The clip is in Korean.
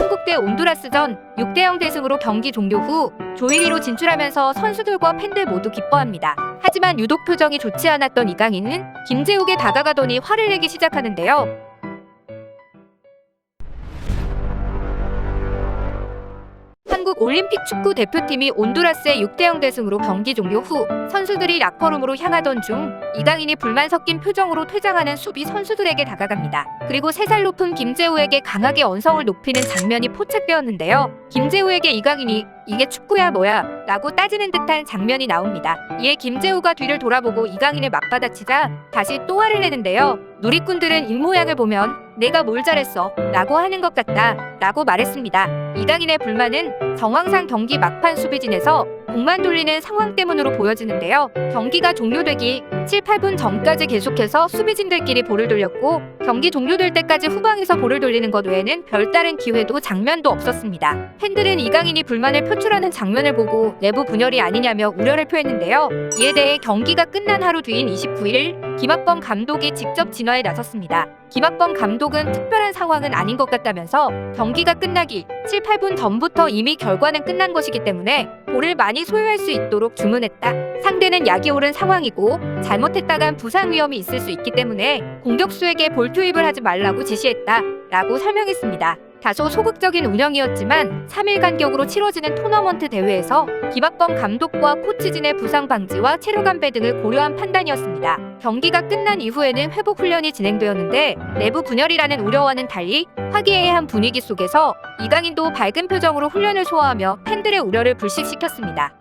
한국 대 온두라스전 6대 0 대승으로 경기 종료 후 조일리로 진출하면서 선수들과 팬들 모두 기뻐합니다. 하지만 유독 표정이 좋지 않았던 이강인은 김재욱에 다가가더니 화를 내기 시작하는데요. 올림픽 축구 대표팀이 온두라스의 6대0 대승으로 경기 종료 후 선수들이 락커룸으로 향하던 중 이강인이 불만 섞인 표정으로 퇴장하는 수비 선수들에게 다가갑니다. 그리고 3살 높은 김재우에게 강하게 언성을 높이는 장면이 포착되었는데요. 김재우에게 이강인이 이게 축구야 뭐야 라고 따지는 듯한 장면이 나옵니다. 이에 김재우가 뒤를 돌아보고 이강인을 맞받아치자 다시 또 화를 내는데요. 누리꾼들은 입모양을 보면 내가 뭘 잘했어 라고 하는 것 같다 라고 말했습니다. 이강인의 불만은 정황상 경기 막판 수비진에서 공만 돌리는 상황 때문으로 보여지는데요. 경기가 종료되기 7, 8분 전까지 계속해서 수비진들끼리 볼을 돌렸고 경기 종료될 때까지 후방에서 볼을 돌리는 것 외에는 별다른 기회도 장면도 없었습니다. 팬들은 이강인이 불만을 표출하는 장면을 보고 내부 분열이 아니냐며 우려를 표했는데요. 이에 대해 경기가 끝난 하루 뒤인 29일 김학범 감독이 직접 진화에 나섰습니다. 김학범 감독은 특별한 상황은 아닌 것 같다면서 경기가 끝나기 7, 8분 전부터 이미 결과는 끝난 것이기 때문에 볼을 많이 소유할 수 있도록 주문했다. 상대는 약이 오른 상황이고 잘못했다간 부상 위험이 있을 수 있기 때문에 공격수에게 볼 투입을 하지 말라고 지시했다. 라고 설명했습니다. 다소 소극적인 운영이었지만 3일 간격으로 치러지는 토너먼트 대회에서 김학범 감독과 코치진의 부상 방지와 체력 안배 등을 고려한 판단이었습니다. 경기가 끝난 이후에는 회복 훈련이 진행되었는데 내부 분열이라는 우려와는 달리 화기애애한 분위기 속에서 이강인도 밝은 표정으로 훈련을 소화하며 팬들의 우려를 불식시켰습니다.